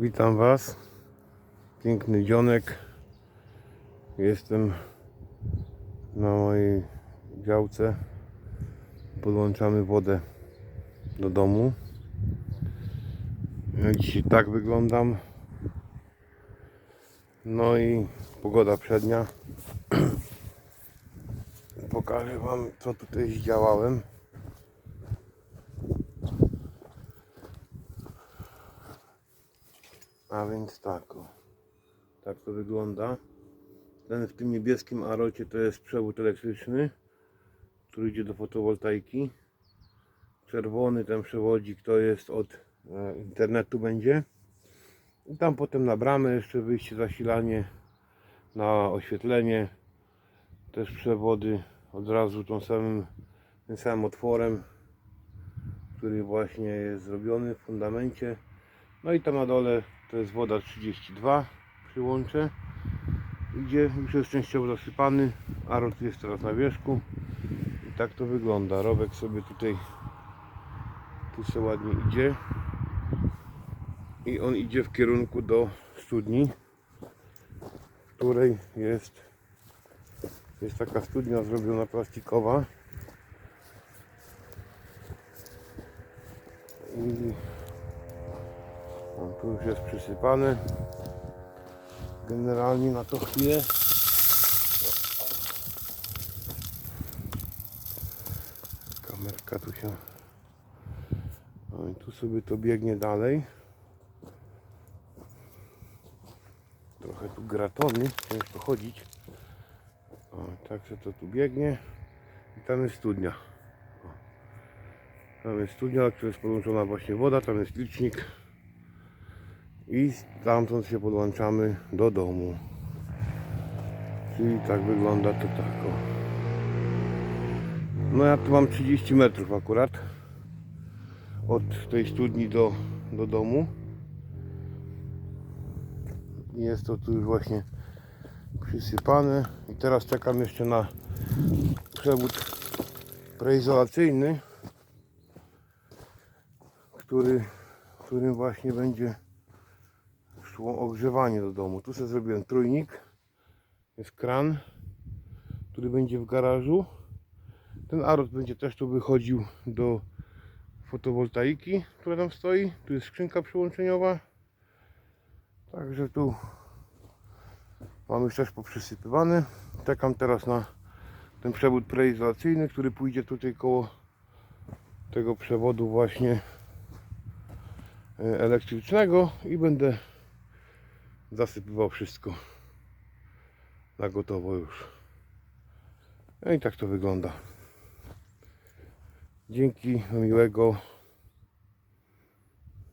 Witam Was. Piękny dzionek. Jestem na mojej działce. Podłączamy wodę do domu. Ja dzisiaj tak wyglądam. No i pogoda przednia. Pokażę Wam co tutaj zdziałałem. A więc tak, o. tak to wygląda. Ten w tym niebieskim arocie to jest przewód elektryczny, który idzie do fotowoltaiki. Czerwony ten przewodzik to jest od e, internetu będzie. I tam potem na bramę jeszcze wyjście, zasilanie, na oświetlenie. Też przewody od razu tą samym, tym samym otworem, który właśnie jest zrobiony w fundamencie. No i tam na dole to jest woda 32 przyłącze. Idzie, już jest częściowo zasypany. Arot jest teraz na wierzchu. I tak to wygląda. Robek sobie tutaj tu sobie ładnie idzie. I on idzie w kierunku do studni, w której jest jest taka studnia zrobiona plastikowa. I no, tu już jest przysypane. Generalnie na to chwilę. Kamerka tu się. No i tu sobie to biegnie dalej. Trochę tu gratony, ciężko chodzić. O, także to tu biegnie. I tam jest studnia. Tam jest studnia, na której jest podłączona właśnie woda, tam jest licznik i stamtąd się podłączamy do domu. Czyli tak wygląda to tak. O. No ja tu mam 30 metrów akurat od tej studni do, do domu. Jest to tu już właśnie przysypane. I teraz czekam jeszcze na przewód preizolacyjny, który, którym właśnie będzie ogrzewanie do domu. Tu sobie zrobiłem trójnik. Jest kran, który będzie w garażu. Ten arot będzie też tu wychodził do fotowoltaiki, która tam stoi. Tu jest skrzynka przyłączeniowa. Także tu mam już też poprzysypywane. Czekam teraz na ten przewód preizolacyjny, który pójdzie tutaj koło tego przewodu właśnie e, elektrycznego i będę zasypywał wszystko na gotowo już. No i tak to wygląda. Dzięki, miłego